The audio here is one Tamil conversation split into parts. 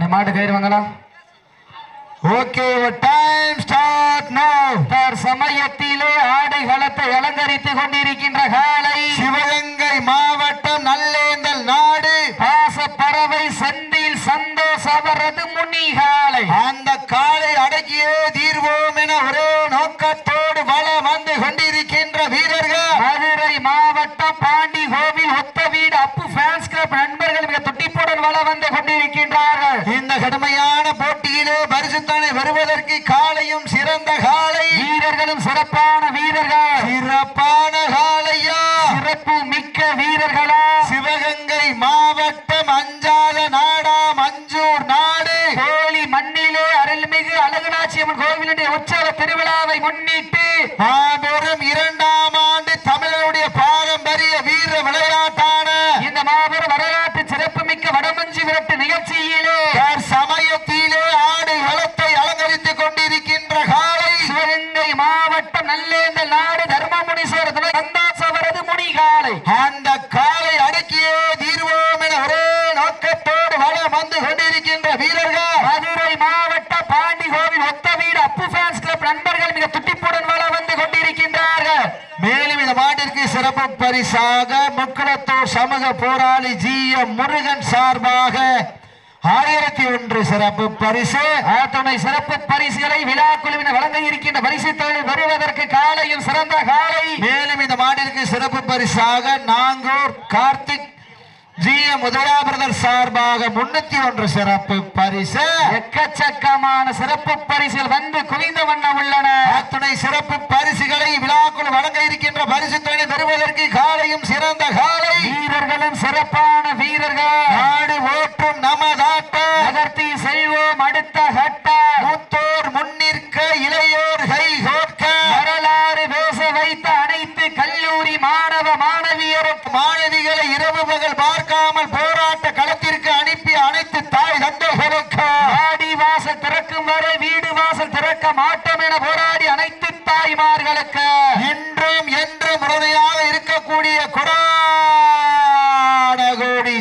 இந்த கயிறு வாங்கலாம் ஓகே டைம் ஸ்டார்ட் நோ தார் சமயத்திலே ஆடை களத்தை அலங்கரித்துக் கொண்டிருக்கின்ற காலை. சிவகங்கை மாவட்டம் நல்லேந்தல் நாடு. பாச பறவை செந்தில் சந்தோஷ் அவரது முனி காலை. அந்த காலை அடக்கியே தீர்வோம் என ஒரே நோக்கத்தோடு வள வந்து கொண்டிருக்கின்ற வீரர்கள். மதுரை மாவட்டம் பாண்டி கோவில் ஒத்த வீடு. அப்பு ஃபேன்ஸ் கிளப் நண்பர்கள் மிக துட்டிப்புடன் வள இந்த கடுமையான போட்டியிலே பரிசுத்தனை வருவதற்கு காலையும் சிறந்த காலை. வீரர்களும் சிறப்பான வீரர்கள் சிறப்பான காலையா சிறப்பு மிக்க வீரர்களா சிவகங்கை மாவட்டம் அஞ்சாத நாடா மஞ்சூர் நாடு கோழி மண்ணிலே அருள்மிகு அழகுநாச்சியம்மன் கோவிலுடைய உற்சவ திருவிழாவை முன்னிட்டு மாபெரும் இரண்டாம் ஆண்டு தமிழருடைய பாரம்பரிய வீர விளையாட்டான இந்த மாபெரும் வரலாற்று சிறப்புமிக்க வடமஞ்சு விரட்டு நிகழ்ச்சியிலே சமயத்திலே ஆடு களத்தை அலங்கரித்துக் கொண்டிருக்கின்ற காலை சிவகங்கை மாவட்டம் நல்லேந்தல் நாடு தர்மமுனீஸ்வரர் துணை சந்தாஸ் அவரது முனி காலை அந்த காலை அடக்கியே தீர்வோம் என ஒரே நோக்கத்தோடு வளம் வந்து கொண்டிருக்கின்ற வீரர்கள். மதுரை மாவட்ட பாண்டி கோவில் ஒத்த வீடு அப்பு ஃபேன்ஸ் கிளப் நண்பர்கள் மிக துட்டிப்புடன் வளம் வந்து கொண்டிருக்கின்றார்கள். மேலும் இந்த மாட்டிற்கு சிறப்பு பரிசாக முக்குளத்தூர் சமூக போராளி ஜி எம் முருகன் சார்பாக ஆயிரத்தி ஒன்று சிறப்பு பரிசு. துணை சிறப்பு பரிசுகளை விழா குழுவினர் வழங்க இருக்கின்ற பரிசு தொழில் வருவதற்கு காலையும் சிறந்த காலை. மேலும் இந்த மாநிலத்தின் சிறப்பு பரிசாக நாங்கூர் கார்த்திக் ஜி உதயா பிரதர் சார்பாக முன்னூத்தி ஒன்று சிறப்பு பரிசு. எக்கச்சக்கமான சிறப்பு பரிசுகள் வந்து குவிந்த வண்ணம் உள்ளன. அத்துணை சிறப்பு பரிசுகளை விழாக்குள் வழங்க இருக்கின்ற பரிசு தொகை பெறுவதற்கு காலையும் சிறந்த காலை. வீரர்களும் சிறப்பான வீரர்கள். நாடு ஓட்டும் நமதாட்டம் நகர்த்தி செல்வோம் அடுத்த கட்ட. மூத்தோர் முன்னிற்க இளையோர் கை கோட்க வரலாறு பேச வைத்த அனைத்து கல்லூரி மாணவ மாணவியரும். மாணவிகளை இரவு பகல் பார்க்காமல் போராட்ட களத்திற்கு அனுப்பிய அனைத்து தாய் தந்தைகளுக்கு வாடி வாசல் திறக்கும் வரை வீடு வாசல் திறக்க மாட்டோம் என போராடி அனைத்து தாய்மார்களுக்கு. இன்றும் என்றும் உறுதியாக இருக்கக்கூடிய குடாடகோடி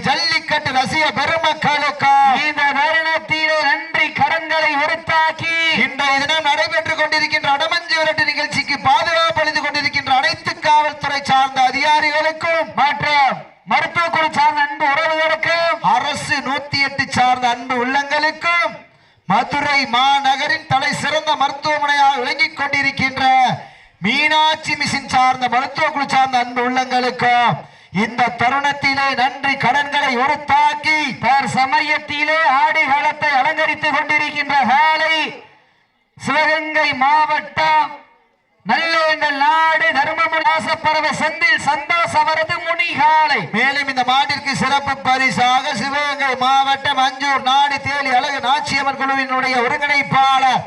ஜல்லிக்கட்டு ரசிக பெருமக்களுக்கு. இந்த தருணத்திலே நன்றி கடன்களை உறுத்தாக்கி இன்றைய தினம் நடைபெற்றுக் கொண்டிருக்கின்ற அடமஞ்சி விரட்டு நிகழ்ச்சிக்கு பாதுகாப்பு அளித்துக் கொண்டிருக்கின்ற அனைத்து காவல்துறை சார்ந்த அதிகாரிகளுக்கும் மற்றும் மருத்துவ குழு சார்ந்த அன்பு உறவுகளுக்கும் அரசு நூத்தி எட்டு சார்ந்த அன்பு உள்ளங்களுக்கும் மதுரை மாநகரின் சிறந்த மருத்துவமனையாக விளங்கிக் கொண்டிருக்கின்ற மீனாட்சி மிஷின் சார்ந்த மருத்துவ குழு சார்ந்த அன்பு உள்ளங்களுக்கும் இந்த தருணத்திலே நன்றி கடன்களை உறுத்தாக்கி சமயத்திலே ஆடி காலத்தை அலங்கரித்துக் கொண்டிருக்கின்ற காலை சிவகங்கை மாவட்டம் நல்ல எங்கள் நாடு தர்மபுராசப்பறவை செந்தில் சந்தோஷ் அவரது முனி மேலும் இந்த மாட்டிற்கு சிறப்பு பரிசாக சிவகங்கை மாவட்டம் அஞ்சூர் நாடு தேலி அழகு நாச்சியம்மன் குழுவினுடைய ஒருங்கிணைப்பாளர்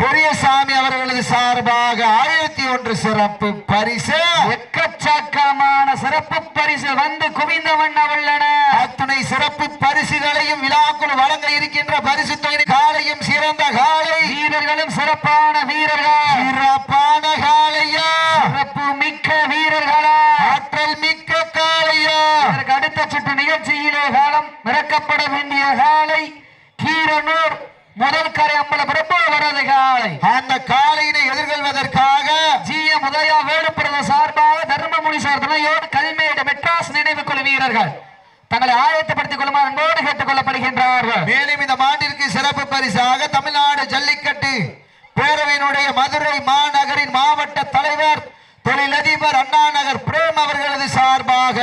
பெரியசாமி அவர்களது சார்பாக ஆயிரத்தி ஒன்று சிறப்பு பரிசு. எக்கச்சக்கமான சிறப்பு பரிசு வந்து குவிந்த வண்ணம் உள்ளன. அத்துணை சிறப்பு பரிசுகளையும் விழாக்குள் வழங்க இருக்கின்ற பரிசு தொகை காலையும் சிறந்த காலை. வீரர்களும் சிறப்பான வீரர்கள். சிறப்பான காலையா சிறப்பு மிக்க வீரர்களா ஆற்றல் மிக்க காலையா இதற்கு அடுத்த சுற்று நிகழ்ச்சியிலே காலம் மிரக்கப்பட வேண்டிய காலை கீரனூர் முதல் கரை அம்பலபுரப்போ வரது காலை அந்த காலையினை எதிர்கொள்வதற்காக ஜி எம் உதயா வேலுப்பிரத சார்பாக தர்மமுனீஸ்வரர் துணையோடு கல்மேடு மெட்ராஸ் நினைவு குழு வீரர்கள் தங்களை ஆயத்தப்படுத்திக் கொள்ளுமாறு அன்போடு கேட்டுக் கொள்ளப்படுகின்றார்கள். மேலும் இந்த மாண்டிற்கு சிறப்பு பரிசாக தமிழ்நாடு ஜல்லிக்கட்டு பேரவையினுடைய மதுரை மாநகரின் மாவட்ட தலைவர் தொழிலதிபர் அண்ணா நகர் பிரேம் அவர்களது சார்பாக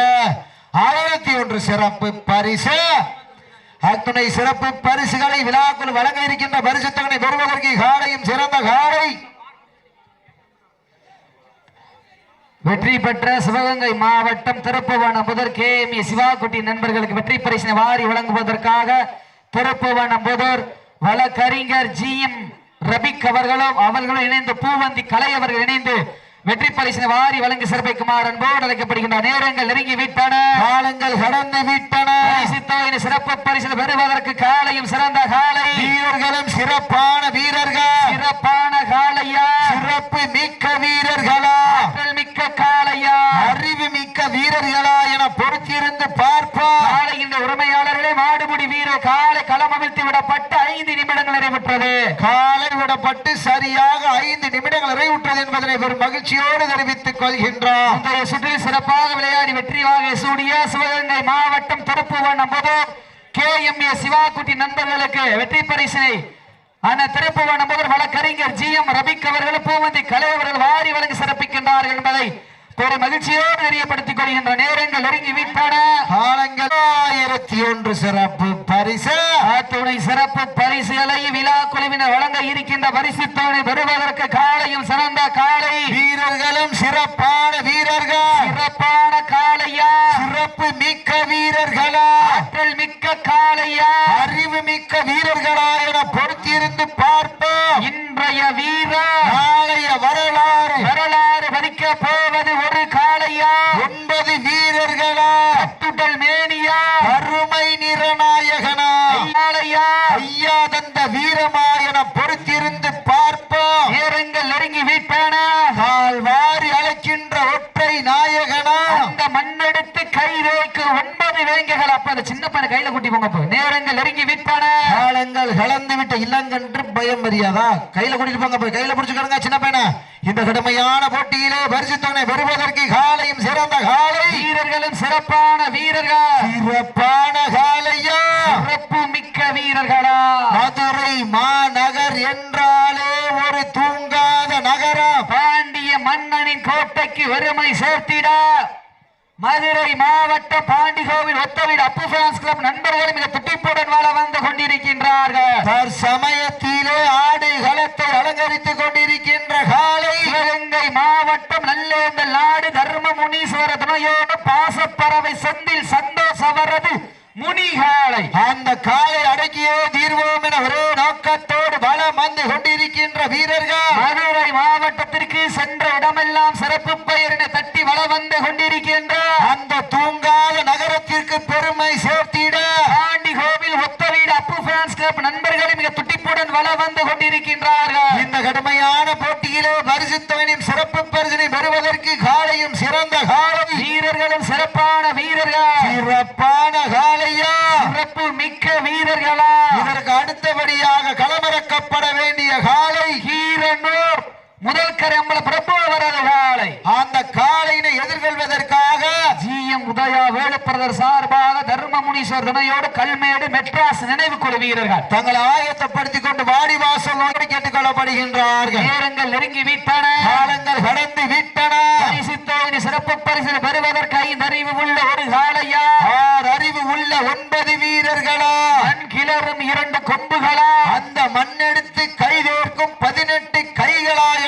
ஆயிரத்தி ஒன்று சிறப்பு பரிசு. அத்துணை சிறப்பு பரிசுகளை விழாக்குள் வழங்க இருக்கின்ற பரிசு தொகை பெறுவதற்கு காலையும் சிறந்த காலை வெற்றி பெற்ற சிவகங்கை மாவட்டம் திருப்புவனம் முதல் கே. எம். ஏ. சிவாக்குட்டி நண்பர்களுக்கு வெற்றி பரிசினை வாரி வழங்குவதற்காக திருப்புவனம் முதல் வழக்கறிஞர் ஜி. எம். ரபிக் அவர்களும் அவர்களும் இணைந்து பூவந்தி கலை அவர்கள் இணைந்து வெற்றி பரிசினை வாரி வழங்கி சிறப்பிக்குமாறு அன்போடு அழைக்கப்படுகின்ற நேரங்கள் நெருங்கி விட்டன காலங்கள் கடந்து விட்டன பரிசு தொகையின் சிறப்பு பரிசினை பெறுவதற்கு காலையும் சிறந்த காலை. வீரர்களும் சிறப்பான வீரர்கள். சிறப்பான காலையா? சிறப்பு மிக்க வீரர்களா? ஆற்றல் மிக்க காலையா? அறிவு மிக்க வீரர்களா என பொறுத்திருந்து பார்ப்போம். நாளை இந்த உரிமையாளர்களே மாடுபிடி வீரர் காலை களம் அவிழ்த்து விடப்பட்டு ஐந்து நிமிடங்கள் நிறைவுற்றது. காலை விடப்பட்டு சரியாக ஐந்து நிமிடங்கள் நிறைவுற்றது என்பதனை பெரும் மகிழ்ச்சியோடு தெரிவித்துக் கொள்கின்றோம். இன்றைய சுற்றில் சிறப்பாக விளையாடி வெற்றி வாகை சூடிய சிவகங்கை மாவட்டம் திருப்புவனம் முதல் கே எம் ஏ சிவாக்குட்டி நண்பர்களுக்கு வெற்றி பரிசினை அந்த திருப்புவனம் முதல் வழக்கறிஞர் ஜி எம் ரபிக் அவர்கள் பூவந்தி கலை அவர்கள் வாரி வழங்கி சிறப்பிக்கின்றார்கள் என்பதை பெரும் மகிழ்ச்சியோடு தெரியப்படுத்திக் கொள்கின்ற நேரங்கள் நெருங்கி விட்டன காலங்கள் ஆயிரத்தி ஒன்று சிறப்பு பரிசு. அத்துணை சிறப்பு பரிசுகளை விழா குழுவினர் வழங்க இருக்கின்ற பரிசு தொகை பெறுவதற்கு காலையும் சிறந்த காலை. வீரர்களும் சிறப்பான வீரர்கள். சிறப்பான காலையா சிறப்பு மிக்க வீரர்களா. ஆற்றல் மிக்க காளையா. அறிவு மிக்க வீரர்களா என பொறுத்திருந்து பார்ப்போம். இன்றைய வீரா நாளைய வரலாறு வரலாறு பதிக்க போவது ஒரு காளையா ஒன்பது வீரர்களா கட்டுடல் மேனியா அருமை நிறநாயகனா காளையா ஐயா தந்த வீரமா என பொறுத்திருந்து பார்ப்போம் நேரங்கள் நெருங்கி விட்டன கால் வாரி அழைக்கின்ற ஒற்றை நாயகனா அந்த மண்ணெடுத்து கை வைக்க ஒன்பது வேங்கைகள் அப்ப அந்த சின்ன பையனை அப்ப. நேரங்கள் நெருங்கி விட்டன காலங்கள் கலந்து விட்ட இல்லங்கன்று பயம் மரியாதா கையில கூட்டிட்டு போங்க போய் கையில பிடிச்சுக்கிறங்க சின்ன பையனை. இந்த கடுமையான போட்டியிலே பரிசு தொகை பெறுவதற்கு காலையும் சிறந்த காலை. வீரர்களும் சிறப்பான வீரர்கள். சிறப்பான காலையா? சிறப்பு மிக்க வீரர்களா? மதுரை மாநகர் என்றாலே ஒரு தூங்காத நகரம். பாண்டிய மன்னனின் கோட்டைக்கு வெறுமை சேர்த்திட. மதுரை மாவட்ட பாண்டிகோவில் ஒத்தவீடு அப்பு ஃபேன்ஸ் கிளப் நண்பர்கள் மிக துட்டிப்புடன் வாழ வந்து கொண்டிருக்கின்றார்கள். தற்சமயத்திலே ஆடு களத்தை அலங்கரித்துக் கொண்டிருக்கின்ற காலை சிவகங்கை மாவட்டம் நல்லேந்தல் நாடு தர்ம முனீஸ்வர துணையோடு பாசப்பறவை செந்தில் சந்தோஷவரது முனிகாலை. அந்த காலை அடக்கியே தீர்வோம் என ஒரே நோக்கத்தோடு பலம் வந்து கொண்டிருக்கின்ற வீரர்கள். மதுரை மாவட்டத்திற்கு சென்ற இடமெல்லாம் சிறப்பு வந்து கொண்டிருக்கின்ற அந்த தூங்காத நகரத்திற்கு பெருமை சேர்த்திட. பாண்டி கோவில் ஒத்தவீடு அப்பு ஃபேன்ஸ் கிளப் நண்பர்களும் மிக துட்டிப்புடன் வள வந்து கொண்டிருக்கின்றார்கள். இந்த கடுமையான போட்டியிலே பரிசு தொகையும் சிறப்பு பரிசினை பெறுவதற்கு காலையும் சிறந்த காலை. வீரர்களும் சிறப்பான வீரர்கள். சிறப்பான காலையா? சிறப்பு மிக்க வீரர்களா? இதற்கு அடுத்தபடியாக களமிறக்கப்பட வேண்டிய காலை. கீரனூர் முதல் கரம்பல பிரபு அவரது காலை. அந்த காலையினை எதிர்கொள்வதற்காக ஜிஎம் உதயா வேலுப்பிரதர் சார்பாக தர்ம முனீஸ்வர் துணையோடு கல்மேடு மெட்ராஸ் நினைவு குழு வீரர்கள். தங்களை ஆயத்தப்படுத்திக் கொண்டு வாடி வாசல் நோக்கி கேட்டுக் கொள்ளப்படுகின்றார்கள் நேரங்கள் நெருங்கி விட்டன. காலங்கள் கடந்து விட்டன. பரிசு தொகுதி சிறப்பு பரிசு பெறுவதற்கு ஐந்து அறிவு உள்ள ஒரு காளையா? ஆறு அறிவு உள்ள ஒன்பது வீரர்களா? மண் கிளறும் இரண்டு கொம்புகளா? அந்த மண்ணெடுத்து கைதேர்க்கும்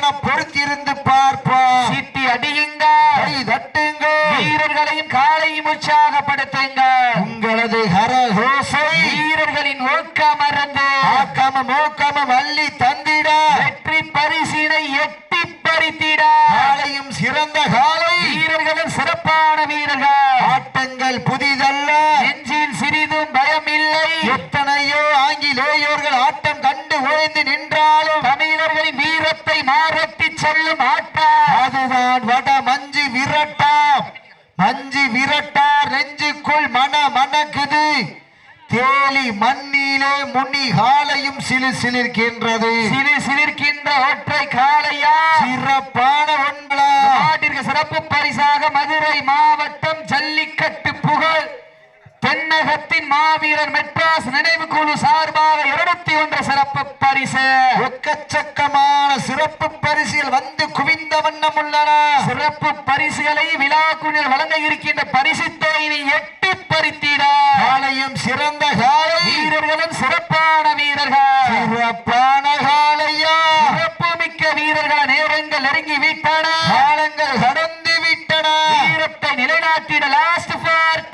என பொறுத்திருந்து பார்ப்போம். சிட்டி அடியுங்க கை தட்டுங்க வீரர்களையும் காலையும் உற்சாகப்படுத்துங்க உங்களது ஹரஹோசை வீரர்களின் ஊக்கமருந்து ஆக்கம மோக்கம வள்ளி தந்திட. வெற்றி பரிசினை எட்டி பறித்திட. காலையும் சிறந்த காலை. வீரர்களும் சிறப்பான வீரர்கள். ஆட்டங்கள் புதிதல்ல. நெஞ்சில் சிறிதும் பயமில்லை. எத்தனையோ ஆங்கிலேயோர்கள் ஆட்டம் கண்டு ஓய்ந்து நின்றாலும் மாரட்டி செல்லும் ஆட்டம் அதுதான் வட மஞ்சு விரட்டாம். மஞ்சு விரட்டார் நெஞ்சுக்குள் மன மணக்குது. தேலி மண்ணிலே முன்னி காலையும் சிலு சிலிர்க்கின்றது. சிறு சிலிர்க்கின்ற ஒற்றை காளையா சிறப்பான ஒன்றா நாட்டிற்கு சிறப்பு பரிசாக மதுரை மாவட்டம் ஜல்லிக்கட்டு புகழ் தென்னகத்தின் மாவீரர் மெட்ராஸ் நினைவு குழு சார்பாக இருநூத்தி ஒன்று சிறப்பு பரிசு. எக்கச்சக்கமான சிறப்பு பரிசில் வந்து குவிந்த வண்ணம் உள்ளன. சிறப்பு பரிசுகளை விழா குழுவில் வழங்க இருக்கின்ற பரிசு தொகையை எட்டி பறித்திட. காலையும் சிறந்த காலை. வீரர்களும் சிறப்பான வீரர்கள். சிறப்பான காலையா. சிறப்பு மிக்க வீரர்கள் நேரங்கள் நெருங்கி விட்டன. காலங்கள் கடந்து விட்டன. வீரத்தை நிலைநாட்டிட லாஸ்ட் ஃபார்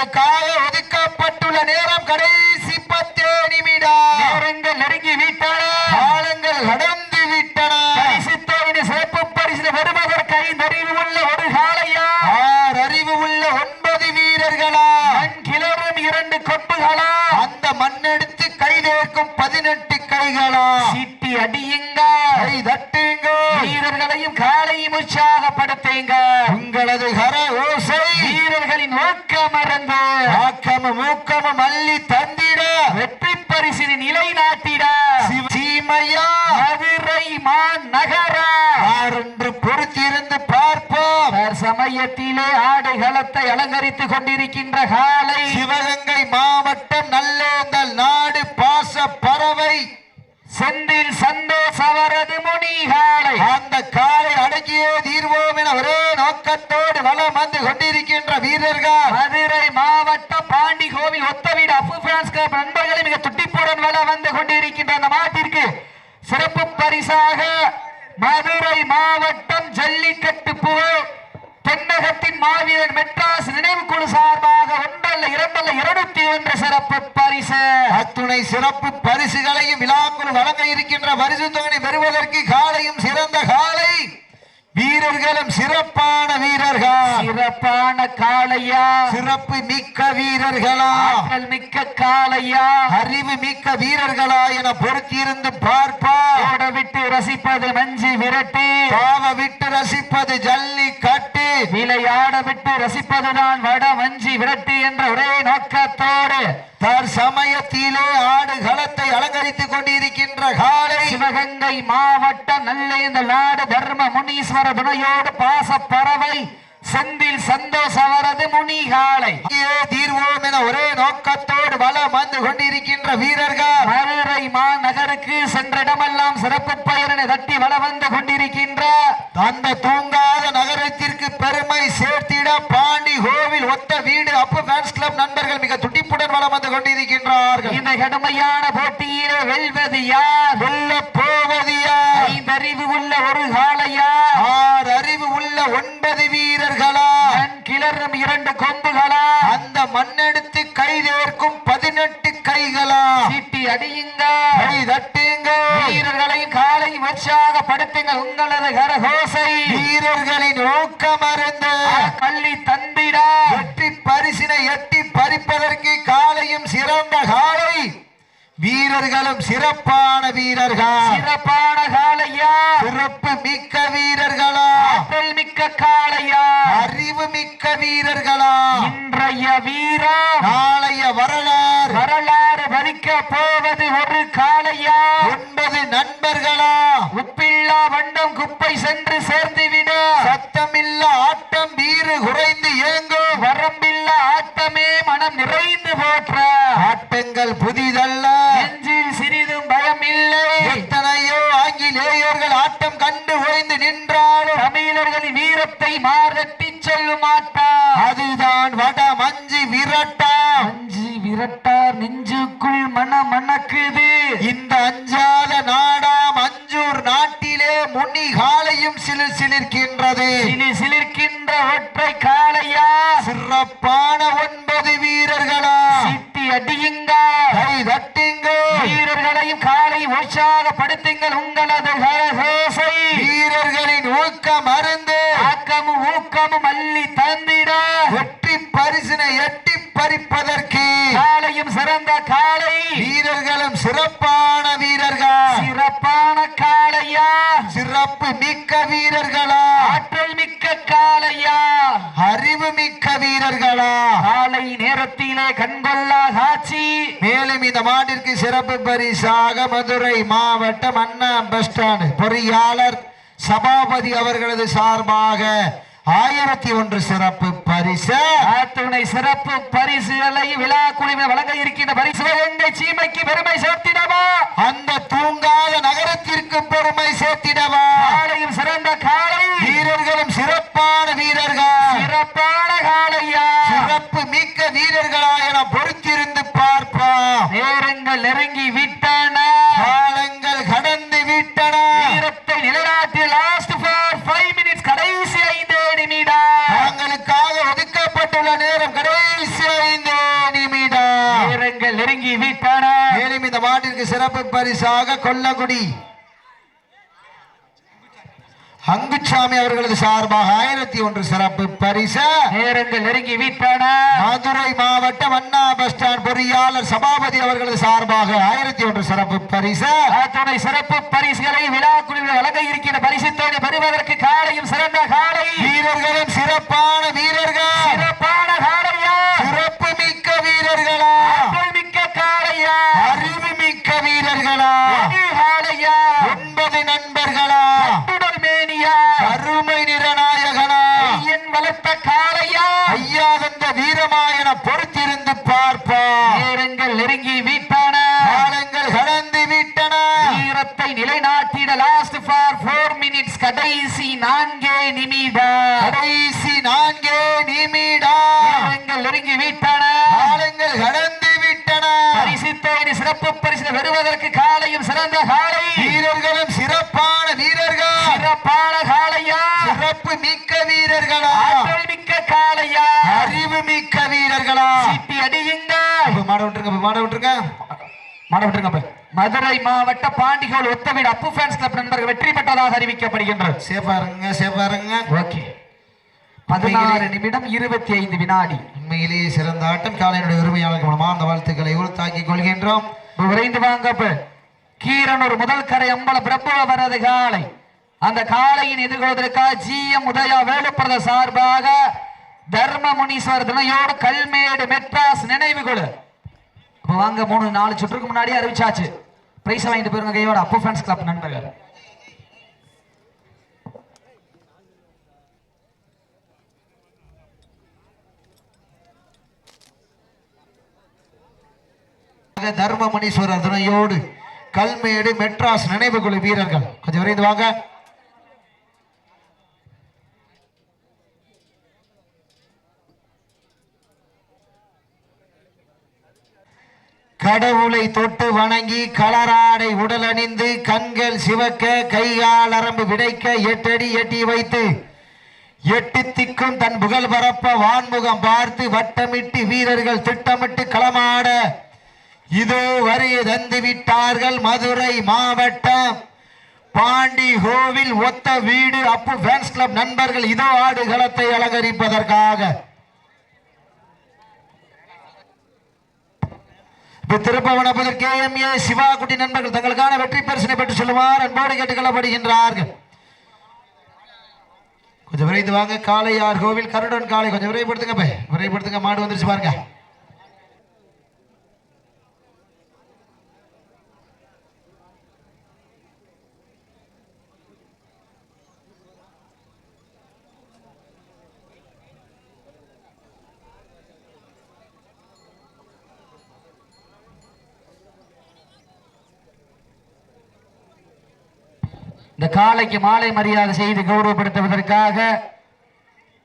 நிமிடம் தாங்களுக்காக ஒதுக்கப்பட்டுள்ள நேரம் கடைசி பத்தே நிமிடம். நேரங்கள் நெருங்கி விட்டன. காலங்கள் கடந்து விட்டன. பரிசு தொகையின் சிறப்பு பரிசு வருவதற்கு ஐந்து அறிவு உள்ள ஒரு காலையா ஆறு அறிவு உள்ள ஒன்பது வீரர்களா? மண் கிளறும் இரண்டு கொம்புகளா அந்த மண்ணெடுத்து கைதேர்க்கும் பதினெட்டு கைகளா சிட்டி அடியுங்க. கை தட்டுங்க. வீரர்களையும் காலையும் உற்சாகப்படுத்துங்க. உங்களது கர ஓசை. வீரர்கள் வீரர்களின் ஊக்கமருந்து ஆக்கமும் ஊக்கமும் அள்ளி தந்திட. வெற்றி பரிசினை நிலைநாட்டிட. சிவ- சீமையா. மதுரை மான் நகரா யாரென்று பொறுத்திருந்து பார்ப்போம். சமயத்திலே ஆடைகளத்தை அலங்கரித்துக் கொண்டிருக்கின்ற காலை சிவகங்கை மாவட்டம் நல்லேந்தல் நாடு பாச பறவை செந்தில் சந்தோஷ் அவரது முனி காலை அந்த காலை அடக்கியே தீர்வோம் என ஒரே நோக்கத்தோடு வலம் வந்து கொண்டிருக்கின்ற வீரர்கள் மதுரை மாவட்டம் பாண்டி கோவில் ஒத்தவீடு அப்பு பிரான்ஸ் கிளப் நண்பர்களை மிக துட்டிப்புடன் வள வந்து கொண்டிருக்கின்ற அந்த மாட்டிற்கு சிறப்பு பரிசாக மதுரை மாவட்டம் ஜல்லிக்கட்டு புகழ் தென்னகத்தின் மாவீரன் மெட்ராஸ் நினைவு குழு சார்பாக ஒன்றல்ல இரண்டல்ல இருநூத்தி ஒன்று சிறப்பு பரிசு. அத்துணை சிறப்பு பரிசுகளையும் விழாக்குழு வழங்க இருக்கின்ற பரிசு தொகை பெறுவதற்கு காலையும் சிறந்த கால வீரர்களும் சிறப்பான வீரர்கள். சிறப்பான காளையா. சிறப்பு மிக்க வீரர்களா. ஆற்றல் மிக்க காளையா. அறிவு மிக்க வீரர்களா என பொறுத்திருந்து பார்ப்பா. ஓட விட்டு ரசிப்பது மஞ்சி விரட்டி. பாவ விட்டு ரசிப்பது ஜல்லி கட்டு. விளையாட விட்டு ரசிப்பதுதான் வட வஞ்சி விரட்டு என்ற ஒரே நோக்கத்தோடு தற்சமயத்திலே ஆடு களத்தை அலங்கரித்துக் கொண்டிருக்கின்ற காலை சிவகங்கை மாவட்டம் நல்லேந்த நாடு தர்ம முனீஸ்வர துணையோடு பாச பறவை செந்தில் சந்தோஷ் அவரது முனி காலை இங்கே தீர்வோம் என ஒரே நோக்கத்தோடு வலம் வந்து கொண்டிருக்கின்ற வீரர்கள். மதுரை மாநகருக்கு சென்ற இடமெல்லாம் சிறப்பு பெயரினை தட்டி வள வந்து கொண்டிருக்கின்ற. அந்த தூங்காத நகரத்திற்கு பெருமை சேர்த்திட பாண்டி கோவில் ஒத்த வீடு அப்பு ஃபேன்ஸ் கிளப் நண்பர்கள் மிக துடிப்புடன் வலம் வந்து கொண்டிருக்கின்றார்கள். இந்த கடுமையான போட்டியிலே வெல்வது யார்? வெல்ல போவது யார்? ஐந்தறிவு உள்ள ஒரு காளையா? ஆறு அறிவு உள்ள ஒன்பது வீரர்களா. கண் கிளறும் இரண்டு கொம்புகளா? அந்த மண்ணெடுத்து கைதேர்க்கும் பதினெட்டு கைகளா? சீட்டி அடியுங்க. கை தட்டுங்க. வீரர்களையும் காலை உற்சாகப்படுத்துங்கள் உங்களது கரகோசை. வீரர்களின் ஊக்கமருந்து பள்ளி தந்திடா. வெற்றி பரிசினை எட்டி பறிப்பதற்கு காலையும் சிறந்த காலை. வீரர்களும் சிறப்பான வீரர்கள். சிறப்பான காளையா? சிறப்பு மிக்க வீரர்களா? ஆற்றல் மிக்க காளையா? அறிவு மிக்க வீரர்களா? இன்றைய வீரா நாளைய வரலாறு. வரலாறு வரிக்க போவது ஒரு காளையா? ஒன்பது நண்பர்களா? உப்பில்லா வண்டம் குப்பை சென்று சேர்ந்து விட. சத்தமில்ல ஆட்டம் வீறு குறைந்து ஏங்கும் வரம்பில்லா ஆட்டமே மனம் நிறைந்து போற்ற. ஆட்டங்கள் புதிதல்ல. ஆங்கிலேயர்கள் ஆட்டம் கண்டு ஓய்ந்து நின்றாலும் தமிழர்களின் வீரத்தை மாறட்டி செல்லும் ஆட்டா. அதுதான் வட மஞ்சு விரட்டா. அஞ்சு விரட்டார் நெஞ்சுக்குள் மன மணக்குது. இந்த அஞ்சாத நாடாம் அஞ்சூர் நாட்டிலே முன்னி காலையும் சிலிர் சிலிர்க்கின்றது. சிலி சிலிர்க்கின்ற ஒற்றை காளையா. சிறப்பான ஒன்பது வீரர்களா. சிட்டி அடியுங்க. கை தட்டுங்க. வீரர்களையும் காலை உற்சாகப்படுத்துங்கள் உங்களது கரகோசை வீரர்களின் ஊக்கம் அருந்து. ஆக்கமும் ஊக்கமும் அள்ளி தந்திட. வெற்றி பரிசினை எட்டி பறிப்பதற்கு. காலையும் சிறந்த காலை. வீரர்களும் சிறப்பான வீரர்கள். சிறப்பான காளையா. சிறப்பு மிக்க வீரர்களா. ஆற்றல் மிக்க காளையா அறிவு மிக்க வீரர்களா காலை கண்கொள்ளா காட்சி மேலும் இந்த மாட்டிற்கு சிறப்பு பரிசாக மதுரை மாவட்டம் அண்ணா பஸ் ஸ்டாண்ட் பொறியாளர் சபாபதி அவர்களது சார்பாக ஆயிரத்தி ஒன்று சிறப்பு பரிசு. ஆத்துணை சிறப்பு பரிசுகளை விழா குழுவை வழங்க இருக்கின்ற பரிசு எங்கள் சீமைக்கு பெருமை சேர்த்திடவா? அந்த தூங்காத நகரத்திற்கு பெருமை சேர்த்திடவா? காலையும் சிறந்த காலை. வீரர்களும் சிறப்பான வீரர்கள். சிறப்பான காலையா? சிறப்பு மிக்க வீரர்களா என பொறுத்திருந்து பார்ப்போம். நேரங்கள் நெருங்கி சிறப்பு பரிசாக கொல்லகுடி. அங்குச்சாமி அவர்களது சார்பாக ஆயிரத்தி ஒன்று சிறப்பு பரிசு. நேரங்கள் நெருங்கி விட்டன. மதுரை மாவட்டம் அண்ணா பஸ் ஸ்டாண்ட் பொறியாளர் சபாபதி அவர்களது சார்பாக ஆயிரத்தி ஒன்று சிறப்பு பரிசு. அத்துணை சிறப்பு பரிசுகளை விழா குழுவில் வழங்க இருக்கின்ற பரிசு தொகை பெறுவதற்கு காலையும் சிறந்த காலை. வீரர்களும் சிறப்பான வீரர்கள். சிறப்பான நண்பர்களா. ஒன்பது நண்பர்களா. மேனியா அருமை நிறநாயகனா. என் வளர்த்த காலையா ஐயா வந்த வீரமாயன பொறுத்திருந்து பார்ப்பா நேரங்கள் நெருங்கி வீட்டான. காலங்கள் கடந்து விட்டன. வீரத்தை நிலைநாட்டிட லாஸ்ட் ஃபார் போர் மினிட்ஸ் கடைசி நான்கே நிமிடம். கடைசி நான்கே நிமிடம். நேரங்கள் நெருங்கி வீட்டான. காலங்கள் கடந்து பரிசுத்தேனி சிறப்பு பரிசு பெறுவதற்கு காலையும் சிறந்த காலை. வீரர்களும் சிறப்பான வீரர்கள். சிறப்பான காலையா சிறப்பு மிக்க வீரர்களா. ஆற்றல் மிக்க காலையா அறிவு மிக்க வீரர்களா. சீட்டி அடியுங்க மாட விட்டுருங்க மாட விட்டுருங்க. மாட விட்டுருங்க. மதுரை மாவட்ட பாண்டிகோல் ஒத்தவீடு அப்பு ஃபேன்ஸ் கிளப் நண்பர்கள் வெற்றி பெற்றதாக அறிவிக்கப்படுகின்றது. சேஃபா இருங்க சேஃபா இருங்க. ஓகே. பதினாறு நிமிடம் இருபத்தி ஐந்து வினாடி. உண்மையிலேயே சிறந்த ஆட்டம். காலையினுடைய உரிமையாளருக்கு மனமார்ந்த வாழ்த்துக்களை உறுத்தாக்கிக் கொள்கின்றோம். விரைந்து வாங்க அப்ப. கீரனூர் முதல் கரை அம்பல பிரபு அவரது காலை. அந்த காளையின் எதிர்கொள்வதற்காக ஜி எம் உதயா வேலுப்பிரத சார்பாக தர்ம முனீஸ்வரர் துணையோடு கல்மேடு மெட்ராஸ் நினைவு குழு இப்ப வாங்க மூணு நாலு சுற்றுக்கு முன்னாடியே அறிவிச்சாச்சு. பிரைஸ் வாங்கிட்டு போயிருங்க கையோட. அப்பு ஃபேன்ஸ் கிளப் நண்பர்கள். தர்மமணீஸ்வரர் துணையோடு கல்மேடு மெட்ராஸ் நினைவு குழு வீரர்கள். கொஞ்சம் விரைந்து வாங்க. கடவுளை தொட்டு வணங்கி கலராடை உடல் அணிந்து கண்கள் சிவக்க கையால் அரம்பு விடைக்க எட்டடி எட்டி வைத்து எட்டு திக்கும் தன் புகழ் பரப்ப வான்முகம் பார்த்து வட்டமிட்டு வீரர்கள் திட்டமிட்டு களமாட இதோ வரைய தந்து விட்டார்கள் மதுரை மாவட்டம். பாண்டி கோவில் ஒத்த வீடு அப்பு ஃபேன்ஸ் கிளப் நண்பர்கள் இதோ ஆடு களத்தை அலங்கரிப்பதற்காக. இப்ப கே எம் ஏ சிவாகுட்டி நண்பர்கள் தங்களுக்கான வெற்றி பரிசனை பெற்று சொல்லுவார் அன்போடு கேட்டுக்கொள்ளப்படுகின்றார்கள். கொஞ்சம் விரைந்து வாங்க. காளையார் கோவில் கருடன் காளை கொஞ்சம் விரைவுபடுத்துங்க. பே விரைவுபடுத்துங்க. மாடு வந்துருச்சு பாருங்க. இந்த காலைக்கு மாலை மரியாதை செய்து கௌரவப்படுத்துவதற்காக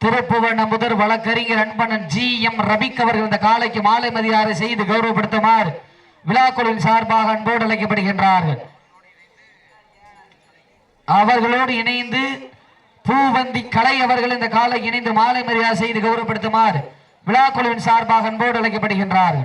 திருப்புவன முதல் வழக்கறிஞர் அன்பனன் ஜி எம் ரபிக் அவர்கள் இந்த காலைக்கு மாலை மரியாதை செய்து கௌரவப்படுத்துமாறு விழாக்குழுவின் சார்பாக அன்போடு அழைக்கப்படுகின்றார்கள். அவர்களோடு இணைந்து பூவந்தி கலை அவர்கள் இந்த காலை இணைந்து மாலை மரியாதை செய்து கௌரவப்படுத்துமாறு விழாக்குழுவின் சார்பாக அன்போடு அழைக்கப்படுகின்றார்கள்.